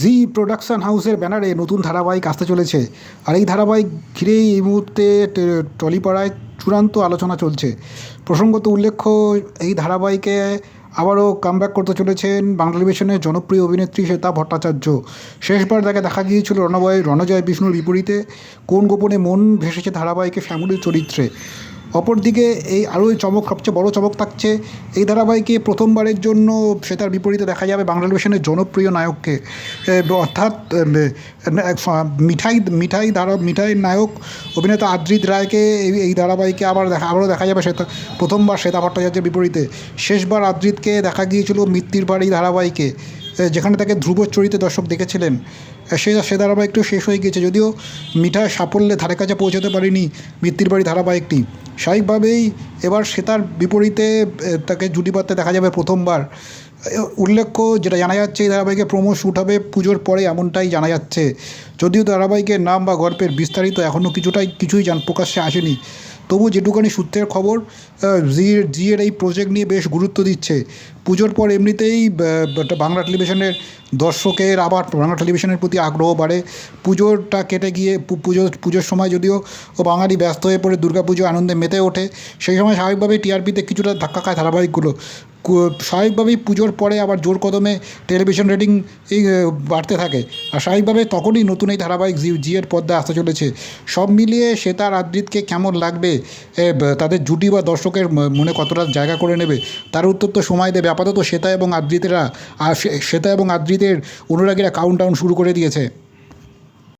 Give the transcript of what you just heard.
জি production হাউসের ব্যানারে নতুন ধারাবাহিক আসতে চলেছে। আর এই ধারাবাহিক ঘিরেই এই মুহূর্তে টলিপাড়ায় চূড়ান্ত আলোচনা চলছে। প্রসঙ্গত উল্লেখ্য, এই ধারাবাহিকে আবারও কামব্যাক করতে চলেছেন বাংলা টেলিভিশনের জনপ্রিয় অভিনেত্রী শ্বেতা ভট্টাচার্য। শেষবার তাকে দেখা গিয়েছিল রণবয়, রণজয় বিষ্ণুর বিপরীতে। কোন গোপনে মন ভেসেছে ধারাবাহিকে শ্যামলীর চরিত্রে? অপরদিকে এই আরও চমক, সবচেয়ে বড় চমক থাকছে, এই ধারাবাহিকে প্রথমবারের জন্য সে তার বিপরীতে দেখা যাবে বাংলা টেলিভিশনের জনপ্রিয় নায়ককে। অর্থাৎ মিঠাই মিঠাই ধারা মিঠাইয়ের নায়ক অভিনেতা আদ্রিত রায়কে এই ধারাবাহিকে আবার দেখা, আবারও দেখা যাবে শ্বেতা প্রথমবার শ্বেতা ভট্টাচার্যের বিপরীতে। শেষবার আদ্রিতকে দেখা গিয়েছিল মৃত্যুর বাড়ি ধারাবাহিকে। যেখানে তাকে ধ্রুব চরিত্রে দর্শক দেখেছিলেন সে সে ধারাবাহিকটিও শেষ হয়ে গিয়েছে। যদিও মিঠাই সাফল্যে ধারে কাছে পৌঁছাতে পারেনি মৃত্যুর বাড়ি ধারাবাহিকটি। স্বাভাবিকভাবেই এবার শ্বেতার বিপরীতে তাকে জুটি বাঁধতে দেখা যাবে প্রথমবার। উল্লেখ্য যেটা জানা যাচ্ছে, এই ধারাবাহিকে প্রোমো শ্যুট হবে পুজোর পরে এমনটাই জানা যাচ্ছে। যদিও ধারাবাহিকের নাম বা গল্পের বিস্তারিত এখনও কিছুটাই, কিছুই জান, প্রকাশ্যে আসেনি। তবু যেটুকানি সূত্রের খবর জি জিয়ের এই প্রজেক্ট নিয়ে বেশ গুরুত্ব দিচ্ছে। পুজোর পর এমনিতেই বাংলা টেলিভিশনের দর্শকের আবার, বাংলা টেলিভিশনের প্রতি আগ্রহ বাড়ে। পুজোটা কেটে গিয়ে পুজো, পুজোর সময় যদিও ও বাঙালি ব্যস্ত হয়ে পড়ে দুর্গাপুজো আনন্দে মেতে ওঠে, সেই সময় স্বাভাবিকভাবেই টিআরপিতে কিছুটা ধাক্কা খায় ধারাবাহিকগুলো। স্বাভাবিকভাবেই পুজোর পরে আবার জোর কদমে টেলিভিশন রেটিং এই বাড়তে থাকে। আর স্বাভাবিকভাবে তখনই নতুন এই ধারাবাহিক জি, জিয়ের পর্দা আসতে চলেছে। সব মিলিয়ে শ্বেতার আদ্রিতকে কেমন লাগবে? তাদের জুটি বা দর্শকের মনে কতটা জায়গা করে নেবে? তার উত্তর তো সময় দেবে। আপাতত শ্বেতা এবং আদ্রিতেরা আর শ্বেতা এবং আদ্রিতের অনুরাগীরা কাউন্ট শুরু করে দিয়েছে।